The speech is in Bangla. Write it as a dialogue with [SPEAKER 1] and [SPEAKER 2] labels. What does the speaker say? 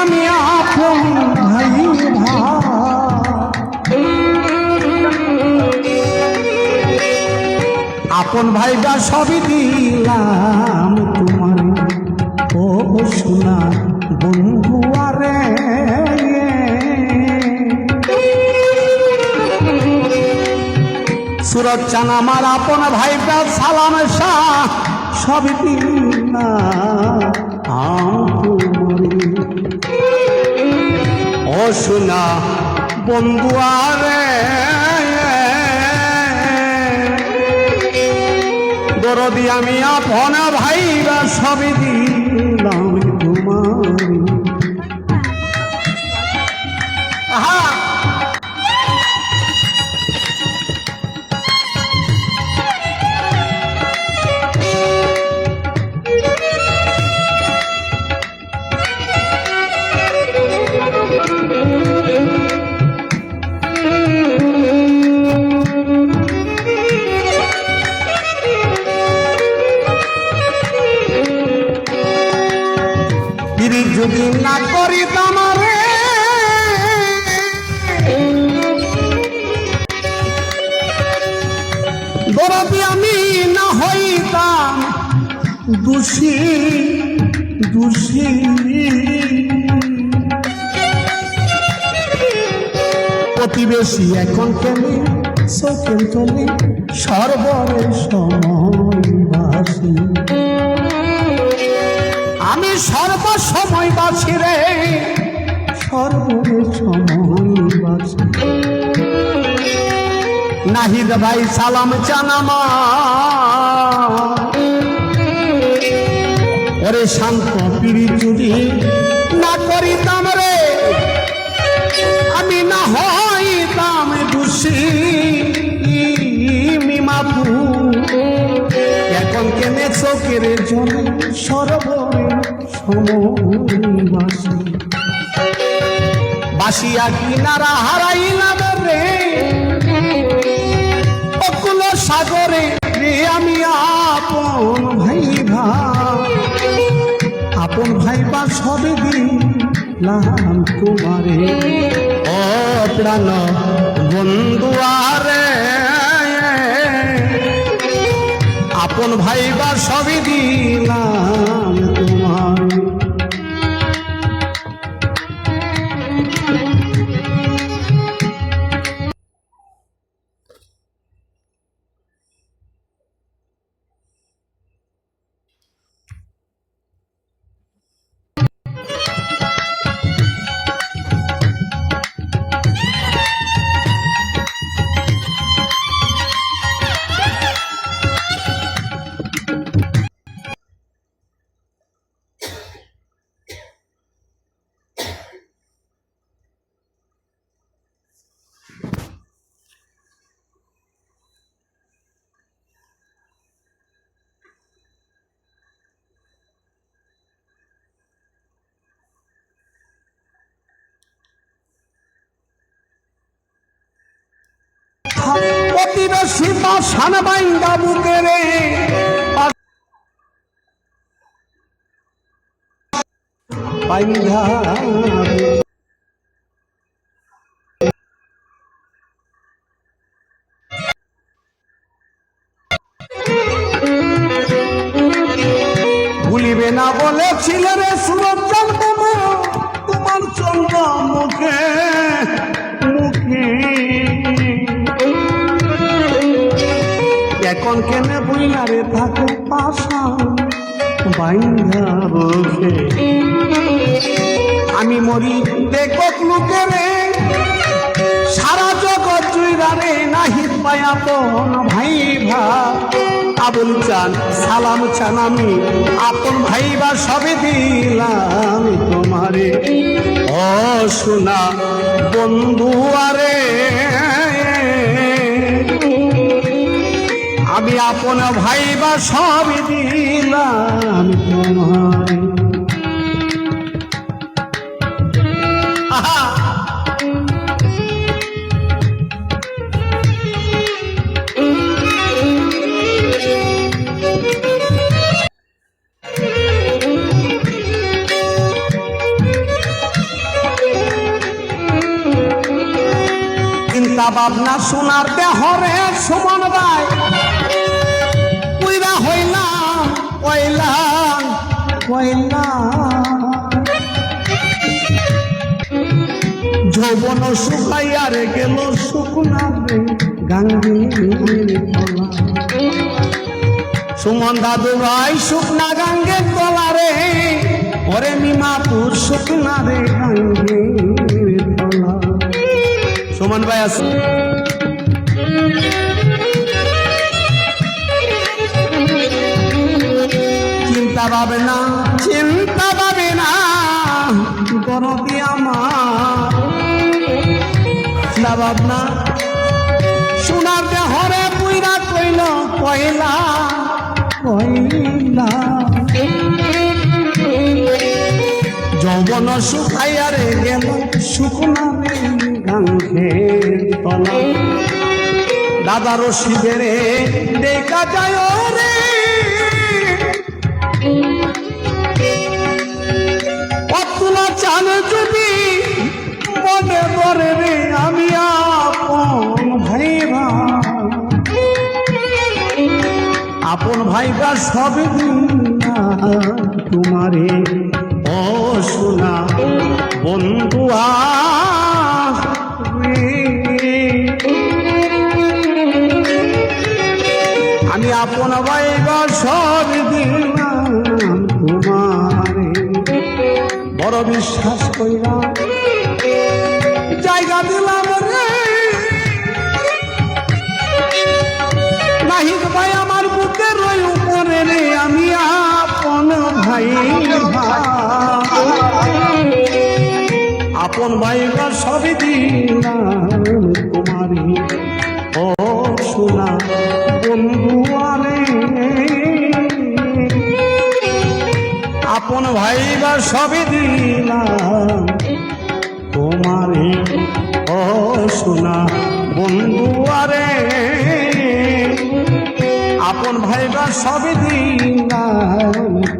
[SPEAKER 1] আমি আপন ভাই আপন ভাইবা সবই দিলাম তোমার ও সোনা বন্ধু আরে সুরত চান আমার আপন ভাইবা সালাম শাহ, সবই দিলাম তোমার ও সোনা বন্ধু আরে দরদি আমি আপনা ভাইরা সবই দিলাম। যদি না করিতাম রে দরদি আমি না হইতাম দোষী দোষী। প্রতিবেশী এখন কেনে চোখের চলে সর্বরে সময়বাসী আমি সর্ব সময় বাছি রে। সর্বরে সময় বাছি নাহিদ ভাই সালাম জানামা ওরে শান্ত পিড়ি চুরি না করিতাম রে। আমি না হইতাম দোষী। মিমাপু এখন কেনে চোখের জন্য সরবরে সমবাসী বাসিয়া কিনারা হারাইলাম রে। অকুল সাগরে রে আমি আপন ভাই ভাই আপন ভাই বা সবে দিলাম তোমারে। ও প্রাণ বন্ধু আরে। আপন ভাই বা সবই প্রতিবেশী বা সানবাইন্দা বুকে রে। বাইন্ধা ভুলিবে না বলেছিল রে সুরঞ্জন তোমার তোমার চন্দ্র মুখে এখন কেনে বইলারে থাকে পাশা? আমি মরি দেখক লোকে রে। সারা জগৎ জুইরা রে নাহিদ পায়া পন ভাই ভা আবুল চান, সালাম চান আমি, আপন ভাই বা সবে দিলাম তোমারে। ও সোনা বন্ধু আরে। আমি আপন ভাই বা সব দিলাম তোমায় চিন্তা ভাবনা শোনার দেহরে সমান দায়। কইলাম কইলাম যৌবন শুকাইয়া রে গেল শুকনা রে গাঙ্গের সুমন দাদু ভাই, শুকনা গাঙ্গের তলা রে। ওরে মিমাপুর শুকনা রে গাঙ্গের তলা সুমন ভাই আছে পাবে না, চিন্তা পাবে না গরতি আমার? চিন্তা ভাবনা, সোনার দেহরে পুইরা কইল কইলা কইলা যৌবন শুকাইয়া রে গেল শুকনা তলা। শিবেরে দেখা যায় রে অতুলা চান যদি মনে রে, আমি আপন ভাই আপন ভাইবা সব তোমারে ও বন্ধু আমি আপন ভাইবা সব দিলাম বিশ্বাস কইলাম জায়গা দিলাম রে। নাহিদ ভাই, আমার বুকের ওই উপরে রে, আমি আপন ভাই আপন ভাই সবই দিলাম তোমারি ও সোনা আপন ভাই বা সবই দিলাম। তোমারে ও সোনা বন্ধু আরে। আপন ভাইবার সবই দিলাম।